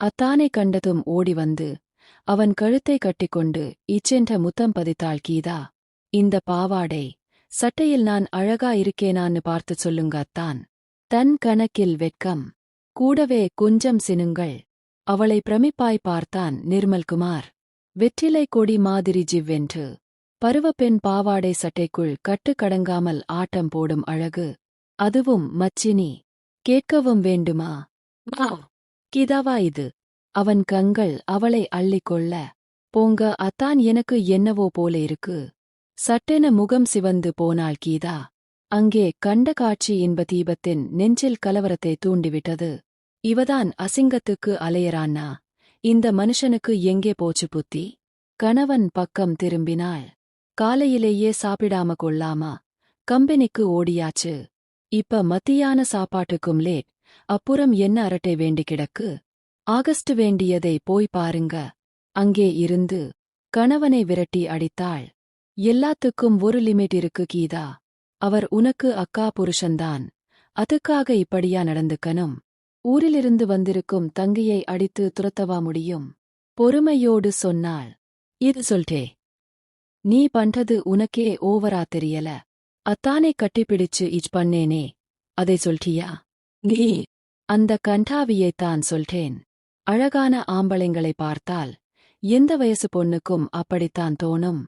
அத்தானை கண்டதும் ஓடி வந்து அவன் கழுத்தை கட்டிக்கொண்டு இச்சென்ற முத்தம் பதித்தாள் கீதா இந்த பாவாடை சட்டையில் நான் அழகா இருக்கேனான்னு பார்த்து சொல்லுங்க அத்தான். தன் கணக்கில் வெட்கம். கூடவே கொஞ்சம் சினுங்கள். அவளை பிரமிப்பாய் பார்த்தான் நிர்மல்குமார் வெற்றிலை கொடி மாதிரி ஜிவ்வென்று. பருவப்பெண் பாவாடை சட்டைக்குள் கட்டுக்கடங்காமல் ஆட்டம் போடும் அழகு. அதுவும் மச்சினி. கேட்கவும் வேண்டுமா? வாவ் கிதாவா இது. அவன் கண்கள் அவளை அள்ளிக்கொள்ள போங்க அத்தான் எனக்கு என்னவோ போல இருக்கு. சட்டென முகம் சிவந்து போனாள் கீதா. அங்கே கண்ட காட்சி இன்ப தீபத்தின் நெஞ்சில் கலவரத்தை தூண்டிவிட்டது. இவதான் அசிங்கத்துக்கு அலையறான்னா? இந்த மனுஷனுக்கு எங்கே போச்சு புத்தி? கணவன் பக்கம் திரும்பினாள். காலையிலேயே சாப்பிடாம கொள்ளாமா? கம்பெனிக்கு ஓடியாச்சு. இப்ப மத்தியான சாப்பாட்டுக்கும் லேட். அப்புறம் என்ன அரட்டை வேண்டி கிடக்கு? ஆகஸ்ட் வேண்டியதை போய் பாருங்க. அங்கே இருந்து கணவனை விரட்டி அடித்தாள். எல்லாத்துக்கும் ஒரு லிமிட் இருக்கு கீதா. அவர் உனக்கு அக்கா புருஷன்தான். அதுக்காக இப்படியா நடந்துக்கணும்? ஊரிலிருந்து வந்திருக்கும் தங்கையை அடித்து துரத்தவா முடியும்? பொறுமையோடு சொன்னாள். இது சொல்டே நீ பண்றது உனக்கே ஓவரா தெரியல. அத்தானை கட்டிப்பிடிச்சு இச் பண்ணேனே. அதை சொல்ட்டியா? நீ அந்த கண்டாவியைத்தான் சொல்றேன். அழகான ஆம்பளைங்களை பார்த்தால் எந்த வயசு பொண்ணுக்கும் அப்படித்தான் தோணும்.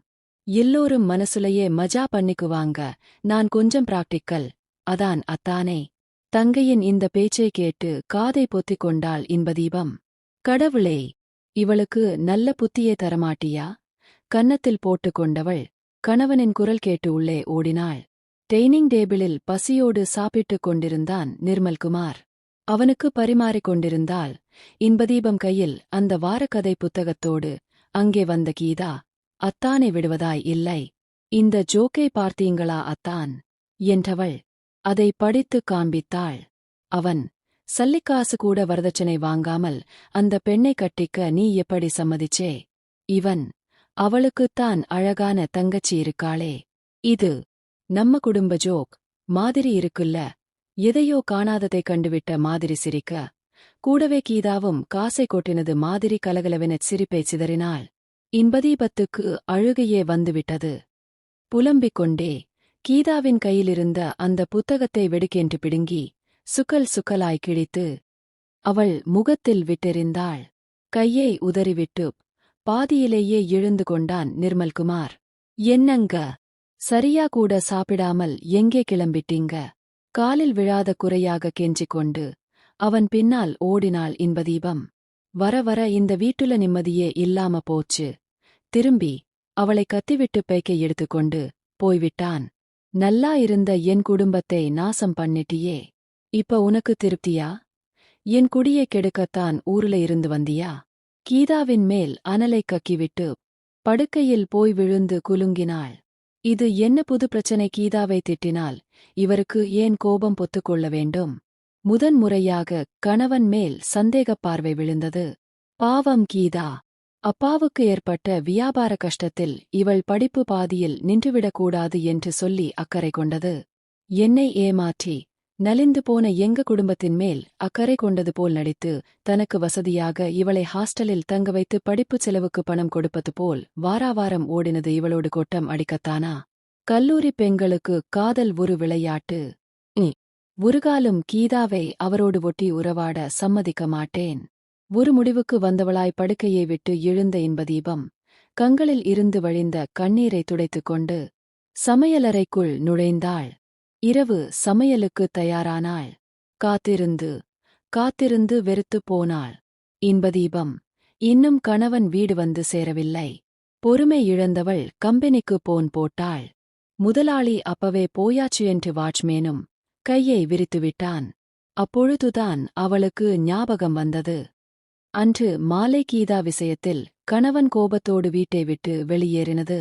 எல்லோரும் மனசுலையே மஜா பண்ணிக்குவாங்க நான் கொஞ்சம் பிராக்டிக்கல். அதான் அத்தானே. தங்கையின் இந்த பேச்சை கேட்டு காதை பொத்திக் கொண்டாள் இன்பதீபம். கடவுளே இவளுக்கு நல்ல புத்தியே தரமாட்டியா? கன்னத்தில் போட்டுக் கொண்டவள் கணவனின் குரல் கேட்டு உள்ளே ஓடினாள். டெய்னிங் டேபிளில் பசியோடு சாப்பிட்டுக் கொண்டிருந்தான் நிர்மல்குமார் அவனுக்கு பரிமாறிக் கொண்டிருந்தாள். இன்பதீபம் கையில் அந்த வாரக்கதை புத்தகத்தோடு அங்கே வந்த கீதா அத்தானை விடுவதாய் இல்லை. இந்த ஜோக்கை பார்த்தீங்களா அத்தான்? என்றவள் அதை படித்துக் காண்பித்தாள். அவன் சல்லிக்காசு கூட வரதட்சணை வாங்காமல் அந்த பெண்ணை கட்டிக்க நீ எப்படி சம்மதிச்சே? இவன் அவளுக்குத்தான் அழகான தங்கச்சி இருக்காளே. இது நம்ம குடும்ப ஜோக் மாதிரி இருக்குல்ல? எதையோ காணாததை கண்டுவிட்ட மாதிரி சிரிக்க. கூடவே கீதாவும் காசை கொட்டினது மாதிரி கலகலவெனச் சிரிப்பை சிதறினாள். இன்பதீபத்துக்கு அழுகையே வந்துவிட்டது. புலம்பிக் கொண்டே கீதாவின் கையிலிருந்த அந்த புத்தகத்தை வெடுக்கென்று பிடுங்கி சுக்கல் சுக்கலாய் கிழித்து அவள் முகத்தில் விட்டெறிந்தாள். கையை உதறிவிட்டு பாதியிலேயே எழுந்து கொண்டான் நிர்மல்குமார். என்னங்க? சரியா கூட சாப்பிடாமல் எங்கே கிளம்பிட்டீங்க? காலில் விழாத குறையாக கெஞ்சிக் கொண்டு அவன் பின்னால் ஓடினாள் இன்பதீபம். வர வர இந்த வீட்டுல நிம்மதியே இல்லாம போச்சு. திரும்பி அவளை கத்திவிட்டு பேக்கை எடுத்துக்கொண்டு போய்விட்டான். நல்லா இருந்த என் குடும்பத்தை நாசம் பண்ணிட்டியே. இப்ப உனக்கு திருப்தியா? என் குடியை கெடுக்கத்தான் ஊருல இருந்து வந்தியா? கீதாவின் மேல் அனலை கக்கிவிட்டு படுக்கையில் போய் விழுந்து குலுங்கினாள். இது என்ன புது பிரச்சனை? கீதாவை திட்டினால் இவருக்கு ஏன் கோபம் பொத்துக்கொள்ள வேண்டும்? முதன்முறையாக கணவன் மேல் சந்தேகப் பார்வை விழுந்தது. பாவம் கீதா. அப்பாவுக்கு ஏற்பட்ட வியாபார கஷ்டத்தில் இவள் படிப்பு பாதியில் நின்றுவிடக்கூடாது என்று சொல்லி அக்கறை கொண்டது. என்னை ஏமாற்றி நலிந்து போன எங்க குடும்பத்தின் மேல் அக்கறை கொண்டது போல் நடித்து தனக்கு வசதியாக இவளை ஹாஸ்டலில் தங்க வைத்து படிப்பு செலவுக்கு பணம் கொடுப்பது போல் வாராவாரம் ஓடினது இவளோடு கொட்டம் அடிக்கத்தானா? கல்லூரி பெண்களுக்கு காதல் ஒரு விளையாட்டு. ஒருகாலும் கீதாவை அவரோடு ஒட்டி உறவாட சம்மதிக்க மாட்டேன். ஒரு முடிவுக்கு வந்தவளாய் படுக்கையை விட்டு எழுந்த இன்பதீபம். கண்களில் இருந்து வழிந்த கண்ணீரை துடைத்துக் கொண்டு சமையலறைக்குள் நுழைந்தாள். இரவு சமையலுக்கு தயாரானாள். காத்திருந்து காத்திருந்து வெறுத்துப் போனாள். இன்பதீபம் இன்னும் கணவன் வீடு வந்து சேரவில்லை. பொறுமை இழந்தவள் கம்பெனிக்கு போன் போட்டாள். முதலாளி அப்பவே போயாச்சு என்று வாட்ச்மேனும் கையை விரித்துவிட்டான். அப்பொழுதுதான் அவளுக்கு ஞாபகம் வந்தது. அன்று மாலை கீதா விஷயத்தில் கணவன் கோபத்தோடு வீட்டை விட்டு வெளியேறினது.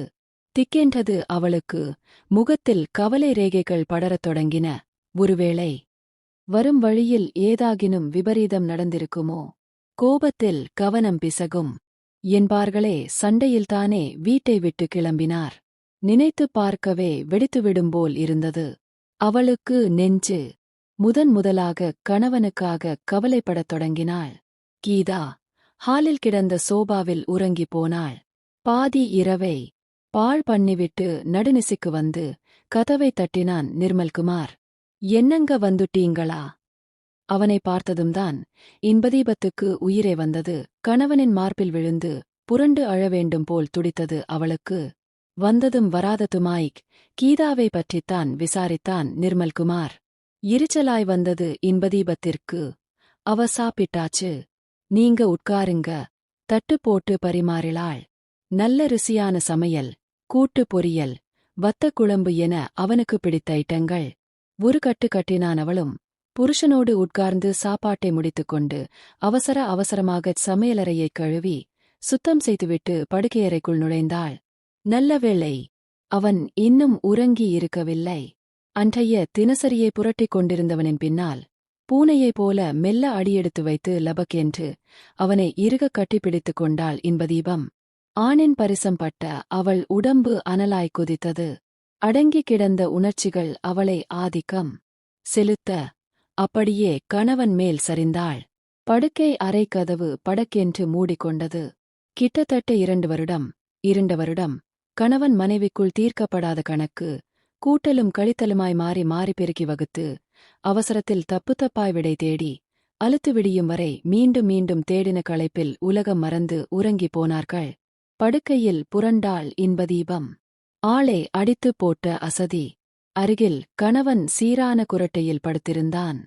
திக்கென்றது அவளுக்கு. முகத்தில் கவலை ரேகைகள் படரத் தொடங்கின. ஒருவேளை வரும் வழியில் ஏதாகினும் விபரீதம் நடந்திருக்குமோ? கோபத்தில் கவனம் பிசகும். என்பார்களே சண்டையில்தானே வீட்டை விட்டு கிளம்பினார். நினைத்துப் பார்க்கவே வெடித்துவிடும்போல் இருந்தது. அவளுக்கு நெஞ்சு முதன் முதலாக கணவனுக்காக கவலைப்படத் தொடங்கினாள். கீதா ஹாலில் கிடந்த சோபாவில் உறங்கிப் போனாள். பாதி இரவை பாழ் பண்ணிவிட்டு நடுநிசிக்கு வந்து கதவை தட்டினான் நிர்மல்குமார். என்னங்க வந்துட்டீங்களா? அவனை பார்த்ததும்தான் இன்பதீபத்துக்கு உயிரே வந்தது. கணவனின் மார்பில் விழுந்து புரண்டு அழவேண்டும் போல் துடித்தது அவளுக்கு. வந்ததும் வராததுமாய்க் கீதாவை பற்றித்தான் விசாரித்தான் நிர்மல்குமார். எரிச்சலாய் வந்தது இன்பதீபத்திற்கு. அவ சாப்பிட்டாச்சு. நீங்க உட்காருங்க. தட்டு போட்டு பரிமாறிளாள் நல்ல ருசியான சமையல் கூட்டு பொரியல் வத்த குழம்பு என அவனுக்கு பிடித்த ஐட்டங்கள். ஒரு கட்டு கட்டினான் அவளும் புருஷனோடு உட்கார்ந்து சாப்பாட்டை முடித்துக்கொண்டு அவசர அவசரமாகச் சமையலறையைக் கழுவி சுத்தம் செய்துவிட்டு படுக்கையறைக்குள் நுழைந்தாள். நல்ல வேளை அவன் இன்னும் உறங்கி இருக்கவில்லை. அன்றைய தினசரியை புரட்டிக் கொண்டிருந்தவனின் பின்னால் பூனையைப் போல மெல்ல அடியெடுத்து வைத்து லபக்கென்று அவனை இறுகக் கட்டிப்பிடித்துக் கொண்டாள் இன்பதீபம் ஆணின் பரிசம் பட்ட அவள் உடம்பு அனலாய் குதித்தது. அடங்கி கிடந்த உணர்ச்சிகள் அவளை ஆதிக்கம். செலுத்த. அப்படியே கணவன் மேல் சரிந்தாள். படுக்கை அறை கதவு படக்கென்று மூடிக்கொண்டது. கிட்டத்தட்ட இரண்டு வருடம். இரண்டு வருடம். கணவன் மனைவிக்குள் தீர்க்கப்படாத கணக்கு. கூட்டலும் கழித்தலுமாய் மாறி மாறி பெருக்கி வகுத்து அவசரத்தில் தப்பு தப்பாய் விடை தேடி அழுத்து விடியும் வரை மீண்டும் மீண்டும் தேடின களைப்பில் உலகம் மறந்து உறங்கிப் போனார்கள். படுக்கையில் புரண்டாள் இன்பதீபம். ஆளை அடித்துப் போட்ட அசதி. அருகில் கணவன் சீரான குரட்டையில் படுத்திருந்தான்.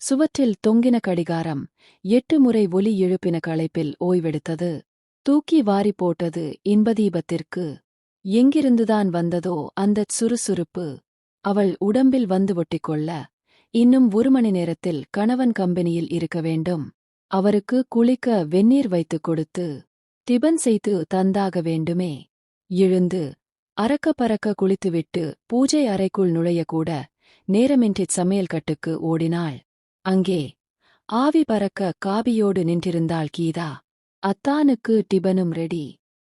சுவற்றில் தொங்கின கடிகாரம் எட்டு முறை ஒலி எழுப்பின களைப்பில் ஓய்வெடுத்தது. தூக்கி வாரி போட்டது இன்பதீபத்திற்கு. எங்கிருந்துதான் வந்ததோ அந்தச் சுறுசுறுப்பு. அவள் உடம்பில் வந்து ஒட்டிக்கொள்ள. இன்னும் ஒரு மணி நேரத்தில் கணவன் கம்பெனியில் இருக்க வேண்டும். அவருக்கு குளிக்க வெந்நீர் வைத்துக் கொடுத்து டிபன் செய்து தந்தாக வேண்டுமே. எழுந்து அறக்க பறக்க குளித்துவிட்டு பூஜை அறைக்குள் நுழையக்கூட நேரமின்றிச் சமையல் கட்டுக்கு ஓடினாள். அங்கே ஆவி பறக்க காபியோடு நின்றிருந்தாள் கீதா. அத்தானுக்கு டிபனும் ரெடி.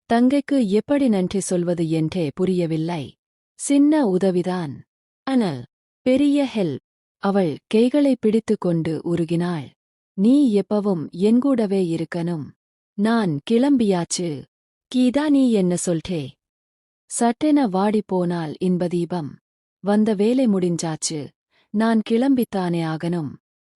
தங்கைக்கு எப்படி நன்றி சொல்வது என்றே புரியவில்லை. சின்ன உதவிதான். அனல் பெரிய ஹெல்ப். அவள் கைகளை பிடித்துக் கொண்டு உருகினாள். நீ எப்பவும் என்கூடவே இருக்கணும். நான் கிளம்பியாச்சு. கீதா நீ என்ன சொல்றே? சட்டென வாடிப்போனால் இன்பதீபம் வந்த வேலை முடிஞ்சாச்சு. நான் கிளம்பித்தானே ஆகணும்.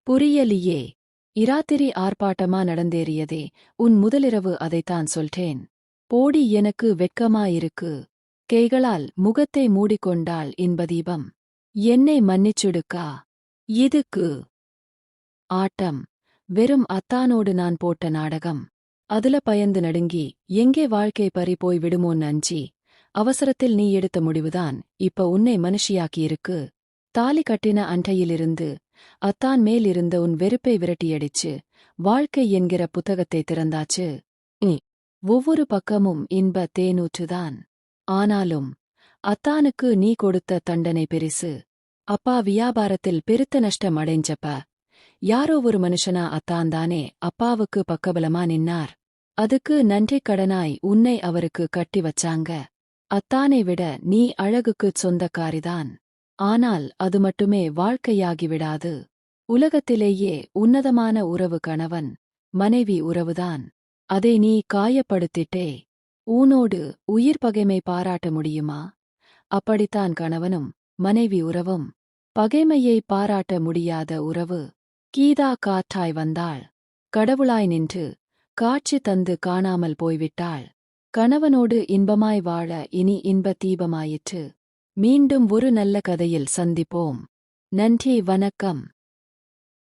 புரியலியே. இராத்திரி ஆர்ப்பாட்டமா நடந்தேறியதே. உன் முதலிரவு அதைத்தான் சொல்றேன். போடி எனக்கு வெட்கமாயிருக்கு. கைகளால் முகத்தை மூடிக்கொண்டாள் இன்பதீபம் என்னை மன்னிச்சுடுக்கா? இதுக்கு. ஆட்டம். வெறும் அத்தானோடு நான் போட்ட நாடகம். அதுல பயந்து நடுங்கி எங்கே வாழ்க்கை பறி போய் விடுமோன்னு அஞ்சி அவசரத்தில் நீ எடுத்த முடிவுதான் இப்ப உன்னை மனுஷியாக்கியிருக்கு. தாலி கட்டின அண்டையிலிருந்து அத்தான் மேலிருந்த உன் வெறுப்பை விரட்டியடிச்சு வாழ்க்கை என்கிற புத்தகத்தை திறந்தாச்சு. நீ ஒவ்வொரு பக்கமும் இன்ப தேனூற்றுதான். ஆனாலும் அத்தானுக்கு நீ கொடுத்த தண்டனை பெரிசு. அப்பா வியாபாரத்தில் பெருத்த நஷ்டம் அடைஞ்சப்ப யாரோ ஒரு மனுஷனா அத்தாந்தானே அப்பாவுக்கு பக்கபலமா நின்னார். அதுக்கு நன்றி கடனாய் உன்னை அவருக்கு கட்டி வச்சாங்க. அத்தானை விட நீ அழகுக்குச் சொந்தக்காரிதான். ஆனால் அது மட்டுமே வாழ்க்கையாகிவிடாது உலகத்திலேயே உன்னதமான உறவு கணவன் மனைவி உறவுதான். அதை நீ காயப்படுத்திட்டே. ஊனோடு உயிர் பகைமை பாராட்ட முடியுமா? அப்படித்தான் கணவனும் மனைவி உறவும். பகைமையை பாராட்ட முடியாத உறவு. கீதா காற்றாய் வந்தாள். கடவுளாய் நின்று காட்சி தந்து காணாமல் போய்விட்டாள். கணவனோடு இன்பமாய் வாழ இனி இன்ப தீபமாயிற்று. மீண்டும் ஒரு நல்ல கதையில் சந்திப்போம். நன்றி வணக்கம்.